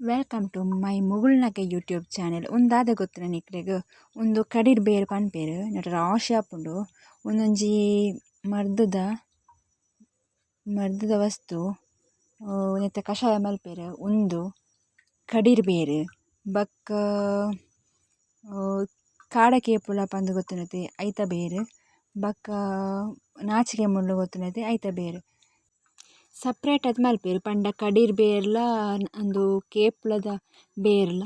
Welcome to my Mugulnage YouTube channel ಉಂದಾದ ಗೊತ್ತಿನ ನಿಕ್ಲೆಗ್ ಉಂದು ಕಡಿರ್ ಬೇರ್ ಪನ್ಪೆರ್ ನೆಟ್ಟ್ ರಾಶಿ ಆಪುಂಡು ಉಂದೊಂಜಿ ಮರ್ದದ ಮರ್ದದ ವಸ್ತು ನೆತ್ತ ಕಷಾಯ ಮಲ್ಪೆರ್ ಉಂದು ಕಡಿರ್ ಬೇರ್. ಬಕ್ಕ ಕಾಡ ಕೇಪುಳ ಪಂದ್ ಗೊತ್ತಿನತಿ, ಐತ ಬೇರ್. ಬಕ್ಕ, ನಾಚಿಕೆ ಮುಳ್ಳು ಗೊತ್ತಿನತಿ, ಐತ ಬೇರ್. ಸಪ್ರೇಟ್ ಆದ್ ಮಲ್ಪೆರ್ ಪಂಡ ಕಡೀರ್ ಬೇರ್ಲ ಉಂದು ಕೇಪ್ಲದ ಬೇರ್ಲ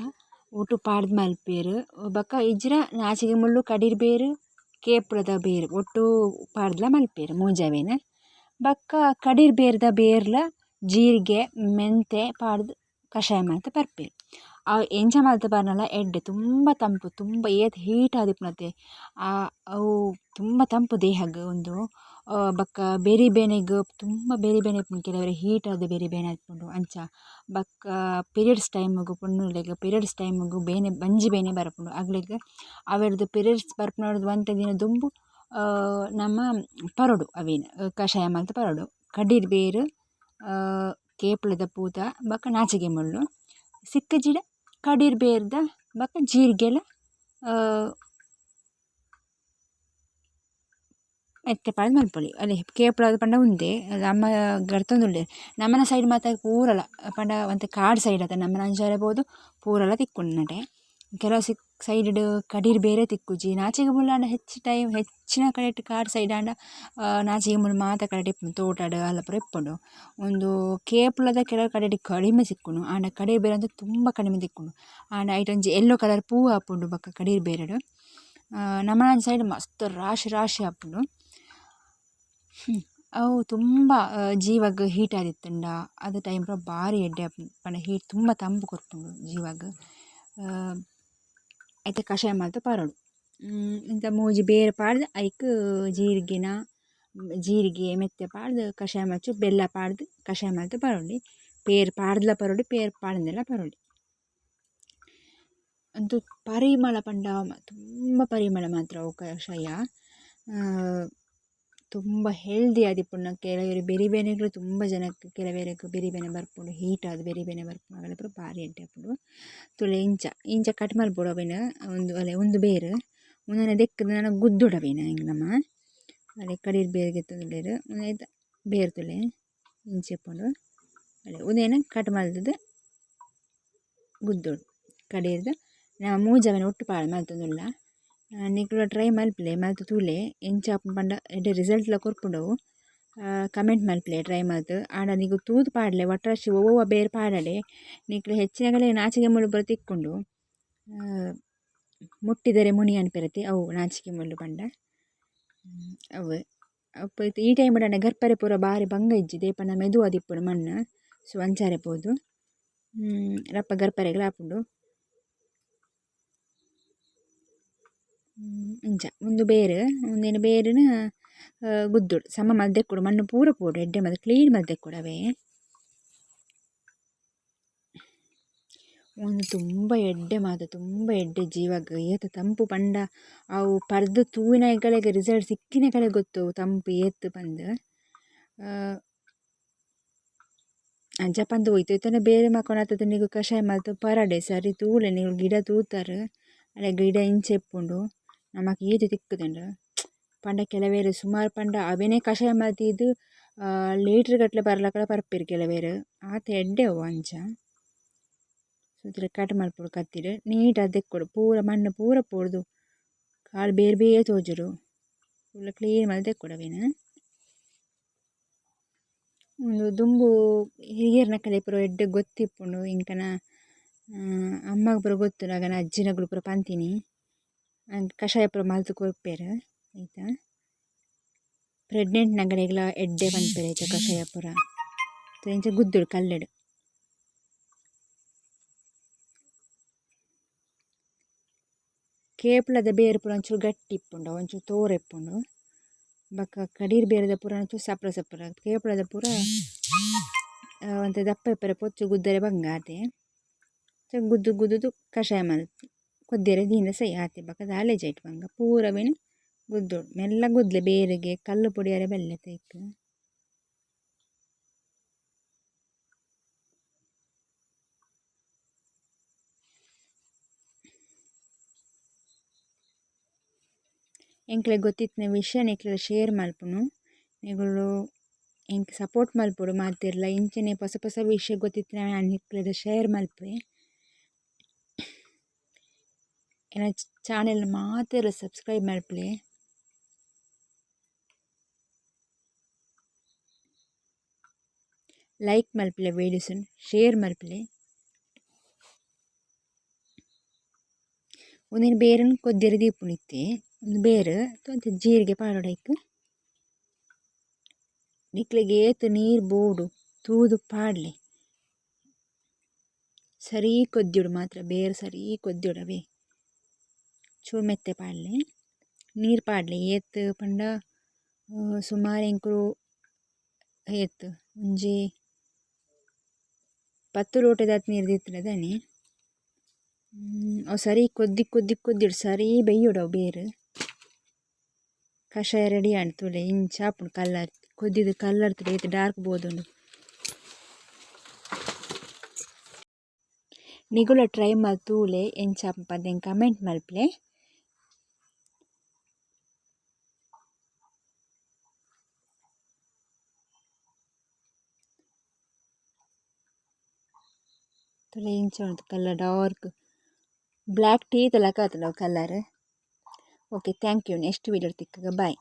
ಒಟ್ಟು ಪಾಡ್ದ್ ಮಲ್ಪೆರ್ ಬೊಕ ಇಜ್ರ ನಾಚಿಗೆ ಮುಳ್ಳು ಕಡೀರ್ ಬೇರ್, ಕೇಪ್ಲದ ಬೇರ್, ಒಟ್ಟು ಪಾಡ್ದ್ಲ ಮಲ್ಪೆರ್ ಮೂಜಾವೇನ. ಬಕ್ಕ ಕಡೀರ್ ಬೇರ್ದ ಬೇರ್ಲ ಜೀರಿಗೆ, ಮೆಂತೆ ಪಾಡ್ದ್ ಕಷಾಯ ಮಾತ ಪರ್ಪೆರ್ ಅವು ಎಂಜಾಯ್ ಮಲ್ತ್ ಪರ್ನಲ ಎಡ್ಡೆ ತುಂಬ ತಂಪು, ತುಂಬ ಏತ್ ಹೀಟ್ ಆದಿಪ್ಪುನತೆ ಅವು ತುಂಬ ತಂಪು ದೇಹಗ್ ಉಂದು ಬಕ್ಕ ಬೇರಿಬೇನೆಗ್ ತುಂಬ ಬೇರಿಬೇನೆ ಇಪ್ಪುಂಡು ಕೆಲವೆರ್ ಹೀಟ್ ಆದ್ ಬೇರಿಬೇನೆ ಆದಿಪ್ಪುಂಡು ಅಂಚ, ಬಕ್ಕ ಪಿರಿಯಡ್ಸ್ ಟೈಮ್ಗ್ ಪೊಣ್ಣುಲೆಗ್ ಪಿರಿಯಡ್ಸ್ ಟೈಮ್ಗ್ ಬೇನೆ, ಬಂಜಿ ಬೇನೆ ಬರಪುಂಡು ಅಕ್ಲೆಗ್ ಅವೆಡ್ದ್ ಪಿರಿಯಡ್ಸ್ ಬರ್ಪುನಗುಳ್ ಒಂತೆ ದಿನ ದುಂಬು ನಮ್ಮ ಪರಡು ಅವೇನ್ ಕಷಾಯ ಮಲ್ತ್ ಪರೊಡು ಕಡ್ಡಿರ್ ಬೇರ್ ಕೇಪ್ಳದ ಪೂತ, ಬೊಕ್ಕ ನಾಚಿಗೆ ಮುಳ್ಳು ಸಿಕ್ಕುಜಿಡ ಕಡಿರ್ ಬೇರ್ದ, ಬೊಕ ಜೀರಿಗೆಲ ಮೆತ್ತೆ ಪಾಡ್ದ್ ಮಲ್ಪೊಲಿ. ಅಲೆ ಕೇಪ್ಲದ ಪಂಡ ಉಂದೆ ನಮ್ಮ ಗರ್ತೊಂದುಲ್ಲೆರ್ ನಮನ ಸೈಡ್ ಮಾತ ಪೂರಲ ಪಂಡ ಒಂತೆ ಕಾಡ್ ಸೈಡ್ ಅದ. ನಮನ ಅಂಚಾರೆ ಬೋದು ಪೂರಲ ತಿಕ್ಕುಂಡು ನೆಟೆ. ಕೆಲವು ಸಿಕ್ ಸೈಡ್ಡ್ ಕಡೀರ್ ಬೇರೆ ತಿಕ್ಕುಜಿ ನಾಚಿಗೆ ಮುಲ್ಲಾಂಡ ಹೆಚ್ಚ ಟೈಮ್ ಹೆಚ್ಚಿನ ಕಡೆಟ್ ಕಾಡ್ ಸೈಡ್ ಆಂಡ ನಾಚಿಗೆ ಮುಲ್ ಮಾತ ಕಡೆ ಇಪ್ಪುಂಡು ತೋಟಡ್ ಅಲ್ಲ ಪೂರ ಇಪ್ಪುಂಡು. ಒಂದು ಕೇಪ್ಲದ ಕೆಲವು ಕಡೆಟ್ ಕಡಿಮೆ ಸಿಕ್ಕುಂಡು. ಆಂಡ ಕಡೀರ್ ಬೇರೆ ಅಂದ್ರೆ ತುಂಬ ಕಡಿಮೆ ತಿಕ್ಕುಂಡು. ಆಂಡ ಐಟ್ ಎಲ್ಲೋ ಕಲರ್ ಪೂ ಆಪುಂಡು ಬೊಕ ಕಡೀರ್ ಬೇರೆಡ್ ನಮನ ಸೈಡ್ ಮಸ್ತ್ ರಾಶಿ ರಾಶಿ ಆಪುಂಡು ಅವು ತುಂಬ ಜೀವಾಗ ಹೀಟ್ ಆದಿತ್ತಂಡ. ಅದು ಟೈಮ್ ಪೂರ ಬಾರಿ ಎಡ್ಡೆ ಆಪುಂಡು ಪಂಡ ಹೀಟ್ ತುಂಬ ತಂಪು ಕೊರ್ಪುಂಡು ಜೀವಗ್. ಐತೆ ಕಷಾಯ ಮಲ್ತ್ ಪರೊಡು ಇಂತ ಮೂಜಿ ಬೇರೆ ಪಾಡ್ದು ಐಕ್ ಜೀರಿಗೆನ ಜೀರಿಗೆ ಮೆತ್ತೆ ಪಾಡ್ದು ಕಷಾಯ ಮಚ್ಚು ಬೆಲ್ಲ ಪಾಡ್ದು ಕಷಾಯ ಮಲ್ತ್ ಪರೋಡಿ ಪೇರ್ ಪಾಡ್ದ್ಲ ಪರೋಡಿ ಪೇರ್ ಪಾಡ್ದೆಲ್ಲ ಪರೋಡಿ ಅಂತೂ ಪರಿಮಳ ಪಂಡ ತುಂಬ ಪರಿಮಳ ಮಾತ್ರ ಅವು ಕಷಾಯ ತುಂಬ ಹೆಲ್ದಿ ಆದಿಪ್ಪುಂಡು ಕೆಲವೆರ್ ಬೆರಿಬೇನೆಗ್ಲಾ ತುಂಬ ಜನಕ್ ಕೆಲವೆರ್ಗ್ ಬೆರಿಬೇನೆ ಬರ್ಪುಂಡು ಹೀಟ್ ಆದ್ ಬೆರಿಬೇನೆ ಬರ್ಪುಂಡು ಆಗಲ ಪೂರ ಬಾರಿ ಎಡ್ಡೆ ಆಪುಂಡು ತುಲೆ ಇಂಚ ಇಂಚ ಕಟ್ ಮಲ್ಪೊಡು ಅವೆನ್ ಉಂದು ಅಲೆ ಉಂದು ಬೇರ್. ನಾನು ದೆಕ್ಕುದು ನನ ಗುದ್ದುಡು ಅವೆನ್ ಎಂಕ್ ನಮ ಅಲೆ ಕಡಿರ್ ಬೇರ್. ದೆತ್ತೊಂದುಲ್ಲೆರ್ ಉಂದೆತ ಬೇರ್ ತುಲೆ ಇಂಚ ಇಪ್ಪುಂಡು ಅಲೆ ಉದೆನ್ ಕಟ್ ಮಲ್ತುದು ಗುದ್ದುಡು ಕಡಿರ್ದ್ ನಮ ಮೂಜಿ ಒಟ್ಟು ಪಾಡ್ದ್ ಮಲ್ತೊಂದುಲ್ಲ ನಿಕುಲು ಟ್ರೈ ಮಲ್ಪುಲೆ ಮಲ್ತ್ ತೂಲೆ, ಎಂಚ ಆಪುಂಡು ಪಂಡ, ಎಡ್ಡೆ ರಿಸಲ್ಟ್ಲ ಕೊರ್ಪುಂಡವು ಕಮೆಂಟ್ ಮಲ್ಪುಲೆ ಟ್ರೈ ಮಲ್ತ್ ಆಂಡ ನಿಗು ತೂದು ಪಾಡ್ಲೆ ಒಟ್ರಾಶಿ ಒವ್ವ ಒವ್ವ ಬೇರ್ ಪಾಡಡೆ ಹೆಚ್ಚಿನ ಹೆಚ್ಚಿನಕಲೆ ನಾಚಿಕೆ ಮುಳ್ಳು ಪೂರ ತಿಕ್ಕುಂಡು ಮುಟ್ಟಿದರೆ ಮುನಿ ಅನ್ಪೆರತೆ ಅವು ನಾಚಿಕೆ ಮುಳ್ಳು ಪಂಡ. ಅವು, ಅಪ್ಪ ಈ ಟೈಮ್ ಆಂಡ ಗರ್ಪರೆ ಪೂರ ಬಾರಿ ಬಂಗ ಇಜ್ಜಿ ದೇಪಂಡ ಮೆದು ಆದಿಪ್ಪುಂಡು ಮಣ್ಣ, ಸೊ ಅಂಚಾರೆ ಪೋದು. ರಪ್ಪ ಗರ್ಪರೆಗಳು ಆಪುಂಡು. ಇಂಚ ಉಂದು ಬೇರ್ ಉಂದೆನ್ ಬೇರಿನ ಗುದ್ದುಡು ಸಮ ಮಲ್ತ್ ದೆಕ್ಕುಡು ಮಣ್ಣು ಪೂರ ಪೋಡು ಎಡ್ಡೆ ಮದ್ದು ಕ್ಲೀನ್ ಮಲ್ತ್ ದೆಕ್ಕುಡು ಉಂದು ತುಂಬ ಎಡ್ಡೆ ಮಾತು ತುಂಬ ಎಡ್ಡೆ ಜೀವಗ್ ಏತ ತಂಪು ಪಂಡ ಅವು ಪರ್ದು ತೂವಿನ ಇಕ್ಕಲೆಗ್ ರಿಸಲ್ಟ್ ಸಿಕ್ಕಿನ ಕಡೆ ಗೊತ್ತು ತಂಪು ಏತ್ ಪಂದ್ ಅಂಚ ಪಂದ್ ಹೋಯ್ತು ಇತನ ಬೇರೆ ಮಲ್ಕೊಂಡು ನೀವು ಕಷಾಯ ಮಲ್ತು ಪರಡೆ ಸರಿ ತೂಲೆ ನೀವು ಗಿಡ ತೂತಾರೆ ಅಲ್ಲ ಗಿಡ ಇಂಚ ಇಪ್ಪುಂಡು ನಮಕ್ ಏದು ತಿಕ್ಕುದುಂಡು ಪಂಡ ಕೆಲವೆರ್ ಸುಮಾರು ಪಂಡ ಅವೆನೆ ಕಷಾಯ ಮಲ್ತಿದ್ ಲೀಟರ್ ಗಟ್ಲೆ ಬರ್ಲಕಲ ಪರ್ಪೆರ್ ಕೆಲವೆರ್. ಆತ ಎಡ್ಡೆ ಅವು ಅಂಚ. ಸುತ್ತಿರ ಕಟ್ ಕತ್ತಿಡ್ ನೀಟ್ ಆದ್ ದೆಕ್ಕುಡು ಪೂರ ಮಣ್ಣು ಪೂರ ಪೋಡ್ದು ಕಾಲ್ ಬೇರೆ ಬೇರೆ ತೋಜರು ಫುಲ್ ಕ್ಲೀನ್ ಮಾಡಿ ದೆಕ್ಕುಡು ಅವೆನ್. ಉಂದು ದುಂಬು ಹಿರಿಯರ್ನ ಪೂರ ಎಡ್ಡೆ ಗೊತ್ತಿಪ್ಪುಂಡು. ಇಂಕನ ಅಮ್ಮಗ್ ಪೂರ ಗೊತ್ತು. ನಗನ ಅಜ್ಜಿನಕುಲು ಪೂರ ಪನ್ಪಿನಿ ಕಷಾಯ ಪುರ ಮಲ್ತ್ ಕೊರ್ಪೆರ್ ಐತ? ಪ್ರೆಗ್ನೆಂಟ್ ನಗಡೆಗ್ಲ ಎಡ್ಡೆ ಪನ್ಪೆರ್ ಐತ ಕಷಾಯ ಪೂರ. ಇಂಚ ಗುದ್ದುಡು ಕಲ್ಲೆಡ್. ಕೇಪ್ಲದ ಬೇರ್ ಪೂರ ಒಂಚೂರು ಗಟ್ಟಿ ಇಪ್ಪುಂಡು ಒಂಚೂರು ತೋರ ಇಪ್ಪುಂಡು ಕಡೀರ್ ಬೇರದ ಪೂರ ಒಂಚೂರು ಸಪ್ರ ಸಪ್ರ. ಕೇಪ್ಲದ ಪೂರ ಒಂತೆ ದಪ್ಪ ಇಪ್ಪರೆ ಪೊಚ್ಚು ಗುದ್ದರೆ ಬಂಗ ಆತೆ ಗುದ್ದು ಗುದ್ದುದು ಕಷಾಯ ಮಲ್ತ್ ಕೊದ್ದಿರದಿಂದ ಸಹ ಯಾತಿ ಬಕದ ಅಲೆಜ ಇಟ್ವಂಗ ಪೂರವೆನು ಗುದ್ದೋಡು ಮೆಲ್ಲ ಗುದ್ಲೆ ಬೇರೆಗೆ ಕಲ್ಲು ಪುಡಿಯರೆ ಬೆಲ್ಲ ತೈಕ್ ಎಂಕ್ಲೆ ಗೊತ್ತಿತ್ತಿನ ವಿಷಯ ನೆಕ್ಲೆ ಶೇರ್ ಮಲ್ಪುನು ನೆಗಳು ಎಂಕ್ ಸಪೋರ್ಟ್ ಮಲ್ಪೊಡು ಮಾತಿರ್ಲ ಇಂಚನೆ ಹೊಸ ಹೊಸ ವಿಷಯ ಗೊತ್ತಿತ್ತಿನ ಅನ್ಕ್ಲೆದ ಶೇರ್ ಮಲ್ಪೆ ಎನ್ನ ಚಾನೆಲ್ ಮಾತ್ರ ಸಬ್ಸ್ಕ್ರೈಬ್ ಮಲ್ಪುಲೆ ಲೈಕ್ ಮಾಡ್ಲಿ ವಿಡಿಯೋಸ್ ಅನ್ನು ಶೇರ್ ಮಲ್ಪುಲೆ ಒಂದಿನ ಬೇರನ್ನು ಕೊದ್ದಿರ ದೀಪುನ ಒಂದು ಬೇರು ಒಂತೆ ಜೀರಿಗೆ ಪಾಡೊಡೈಕ್ ನಿಕ್ಲಿಗೆ ಏತು ನೀರ್ ಬೋಡು ತೂದು ಪಾಡಲಿ ಸರಿ ಕೊದ್ದಿಡು ಮಾತ್ರ ಬೇರು ಸರಿ ಕೊದ್ದಿಡು ಅವೇ ಚೂರು ಮೆತ್ತೆ ಪಾಡ್ಲೆ ನೀರ್ ಪಾಡ್ಲೆ ಏತ್ ಪಂಡ ಸುಮಾರು ಎಂಕುಲು ಏತ್ ಒಂಜಿ ಪತ್ತು ಲೋಟದಾತ್ ನೀರು ದೀತುಂಡದನಿ ಅವು ಸರಿ ಕೊದ್ದಿ ಕೊದ್ದಿ ಕೊದ್ದಿಡು ಸರೀ ಬೇಯ್ಯೋಡು ಅವು ಬೇರು ಕಷಾಯ ರೆಡಿ ಆಂಡ್ ತೂಲೆ ಇಂಚ ಆಪುಂಡು ಕಲ್ಲರ್ ಕೊದ್ದಿದ್ ಕಲ್ಲರ್ ತೂಲೆ ಏತ್ ಡಾರ್ಕ್ ಬೋದುಂಡು ನಿಗುಲ ಟ್ರೈ ಮಲ್ತೂಲೆ ಎಂಚ ಆಪುಂಡು ಪಂದ್ ಎಂಕ್ ಕಮೆಂಟ್ ಮಲ್ಪುಲೆ ತೂಲೆ ಇಂಚ ಉಂಡು colour dark black tea the ಲಕ ಆತುಂಡು ಅವು colour okay thank you next ವೀಡಿಯೋಡ್ ತಿಕ್ಕಗ bye